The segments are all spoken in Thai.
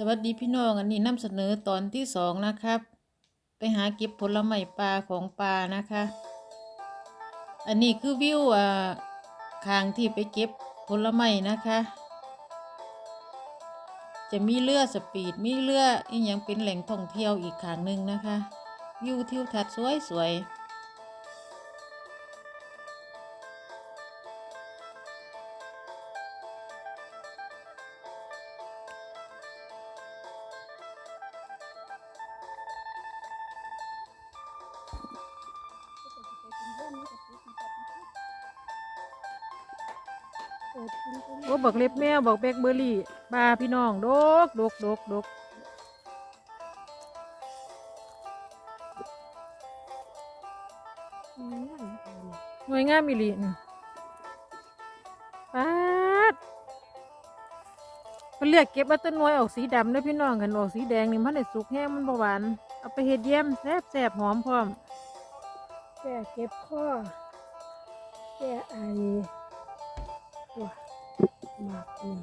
สวัสดีพี่น้องอันนี้นำเสนอตอนที่สองนะครับ ไปหาเก็บผลไม้ปลาของปลานะคะ อันนี้คือวิวอ่าคางที่ไปเก็บผลไม้นะคะ จะมีเรือสปีดมีเรืออีกอย่างเป็นแหล่งท่องเที่ยวอีกขางหนึ่งนะคะวิวทิวทัศน์สวยสวยๆ โอ้บอกเล็บแมวบอกแบล็คเบอร์รี่ปลาพี่น้องดกดกดกดกหน่วยงามอีหลีนปาดมันเลือกเก็บเอาต้นหน่วยออกสีดำเด้อพี่น้องกันออกสีแดงนี่มันได้สุกแห้งมันบ่หวานเอาไปเฮ็ดเยี่ยมแซ่บแซ่บหอมพร้อมแก้เก็บข้อแก้ไอ ตัวหมากนี่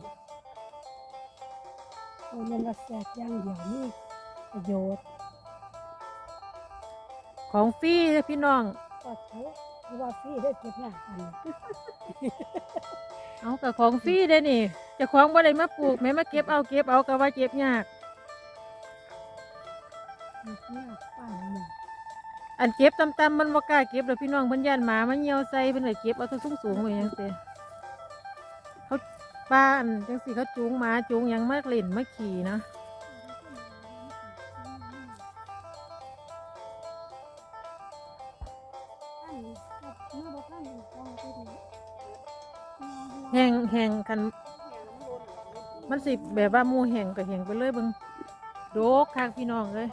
โอ้มันมาแสบอย่างเดียวนี่ประโยชน์ของฟรีเด้อพี่น้อง ก็เขาเพราะว่าฟรีได้เก็บหน้ากันเอากับของฟรีเด้อนี่เจะของบ่ได้มาปลูกแม่มาเก็บเอาเก็บเอาก็ว่าเก็บยาก เก็บหน้าป้านหนึ่งอันเก็บตำๆมันบ่กล้าเก็บแล้วพี่น้องเพิ่นย่านหมามันเหี่ยวใส่เพิ่นเลยเก็บเอาตัวสูงๆไว้จังซี่ เขาป้าอันจังซี่เขาจูงหมาจูงหยังมากเล่นมาขี่นะแหงแหงคัน มันสิแบบว่าหมูแหงก็แหงไปเลยเบิ่งโดกคักพี่น้องเอ้ย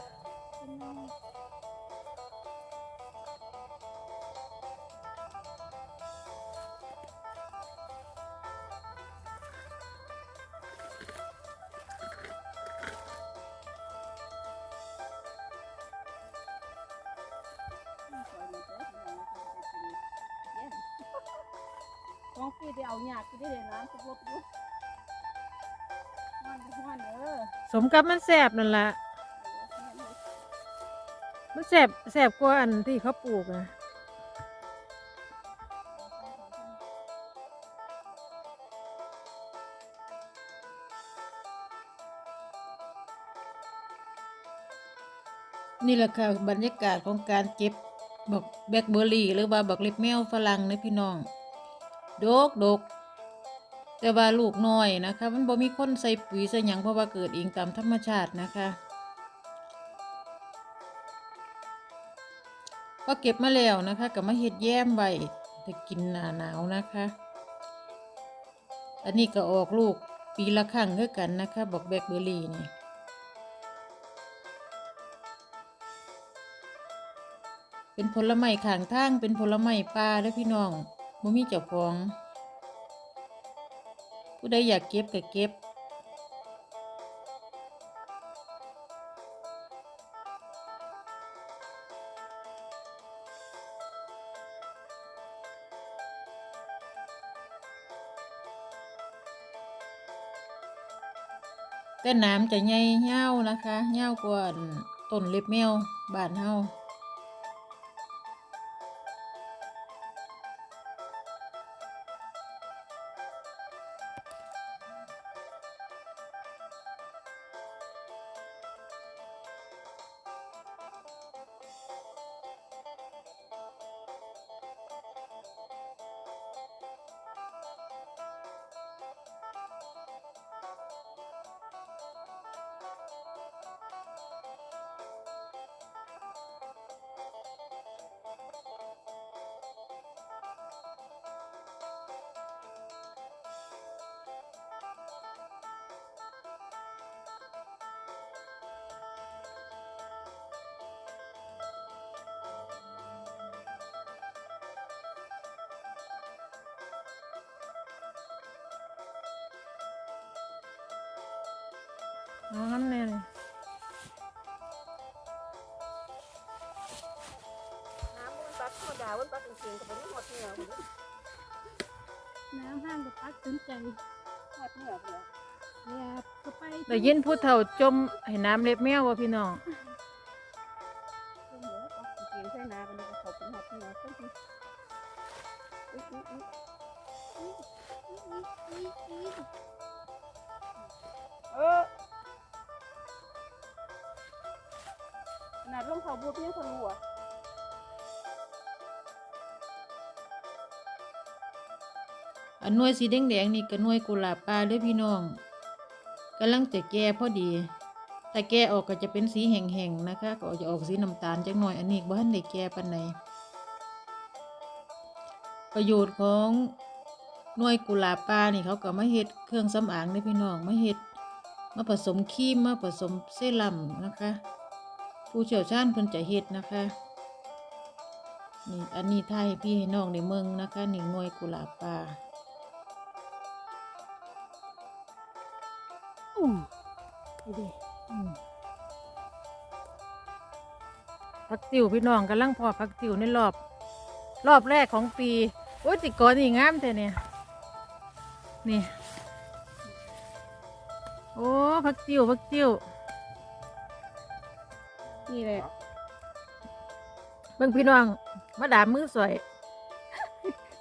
ของฟรีได้เอาหยาดที่ได้เลยน้ำทุกรถอยู่ห้อนห้อนเออสมกับมันแสบนั่นแหละมันแสบแสบกว่าอันที่เขาปลูกนะนี่แหละค่ะบรรยากาศของการเก็บบักแบล็คเบอร์รี่ หรือว่าบักเล็บแมวฝรั่งนะพี่น้อง ดกดกแต่ว่าลูกน้อยนะคะ มันบ่มีคนใส่ปุ๋ยใส่หยังเพราะว่าเกิดเองตามธรรมชาตินะคะก็เก็บมาแล้วนะคะกับมาเฮ็ดแย้มไว้จะกินหนาหนาวนะคะ อันนี้ก็ออกลูกปีละครั้งคือกันนะคะ บอกแบล็คเบอร์รี่นี่เป็นผลไม้ข้างทางเป็นผลไม้ป่าเด้อพี่น้อง บ่มีเจ้าของ ผู้ใดอยากเก็บก็เก็บแต่น้ำจะใหญ่เหี่ยวนะคะเหี่ยวกว่าอันต้นเล็บแมวบ้านเฮา น้ำแน่เลยน้ำมันปัดธรรมดามันปัดเสียงๆกับมันหมดเหนือหมดเลยน้ำห้างกับพักสนใจหมดเหนือเลยแยบเข้าไปได้ยินผู้เฒ่าจมให้น้ำเล็บแมวว่าพี่น้องเพิ่นเหลือเอาสิกินใส่นากันนี่ก็เขาเป็นหอบเหนือเพิ่นสิอุ๊ยอุ๊ เท้าบูทยังทะลุอะอันหน่วยสีแดงๆนี่ก็หน่วยกุหลาบปลาเด้อพี่น้องกำลังจะแก่พอดีถ้าแก่ออกก็จะเป็นสีแห้งๆนะคะ ก็จะออกสีน้ำตาลจักหน่อยอันนี้บ่ทันได้แก่ปานใดประโยชน์ของหน่วยกุหลาบปลานี่เขาก็มาเฮ็ดเครื่องสำอางเด้อพี่น้องมาเฮ็ดมาผสมครีมมาผสมเซรั่มนะคะ ผู้เชี่ยวชาญเพิ่นจะเฮ็ดนะคะนี่อันนี้ถ่ายให้พี่ให้น้องได้เมืองนะคะนี่หน่วยกุหลาบปลาอืมนี่ดิพักติวพี่น้องกำลังพอพักติวในรอบ รอบแรกของปีโอ้ยติกอนนี่งามแต่เนี่ยนี่ โอ้พักติวพักติว นี่แหละเบิ่งพี่น้องมาดามมือสวย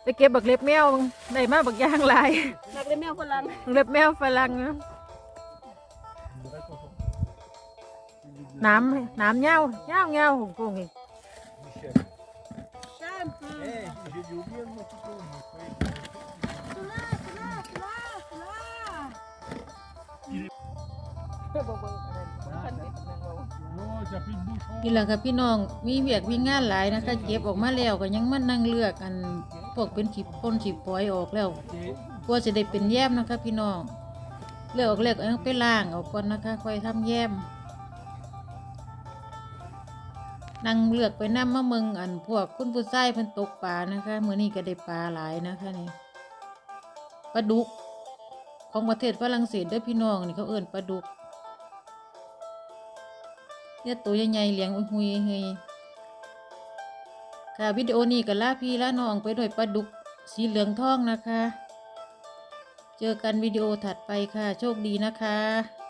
ไปเก็บบักเล็บแมวได้มาบักย่างหลายนักเล่นแมวฝรั่งเล็บแมวฝรั่งนะน้ำน้ำเงาเงาเงาหงกงอีก Michel. แชมพู Eh, j'ai dit oublié mon couteau. moi. Oui. สุราสุราสุราสุราคัน นี่แหละค่ะพี่น้องมีเวียกมีงานหลายนะคะเก็บออกมาแล้วก็ยังมานั่งเลือกอันพวกเป็นขีดพ่นขีดปล่อยออกแล้วกลัวจะได้เป็นแย้มนะคะ พี่น้องเลือกออกแล้วก็ยังไปล้างออกก่อนนะคะ ค่อยทำแย้มนั่งเลือกไปน้ำมะมืองอันพวกคุณผู้ชายเพิ่นตกปลานะคะมื้อนี้ก็ได้ปลาหลายนะคะนี่ปลาดุก ของประเทศฝรั่งเศสเด้อพี่น้องนี่เขาเอิ้นปลาดุก เนี่ยตัวใหญ่ๆเลี้ยงหุยเฮยค่ะวิดีโอนี้ก็ลาพี่ลาน้องไปด้วยปลาดุกสีเหลืองทองนะคะ เจอกันวิดีโอถัดไปค่ะ โชคดีนะคะ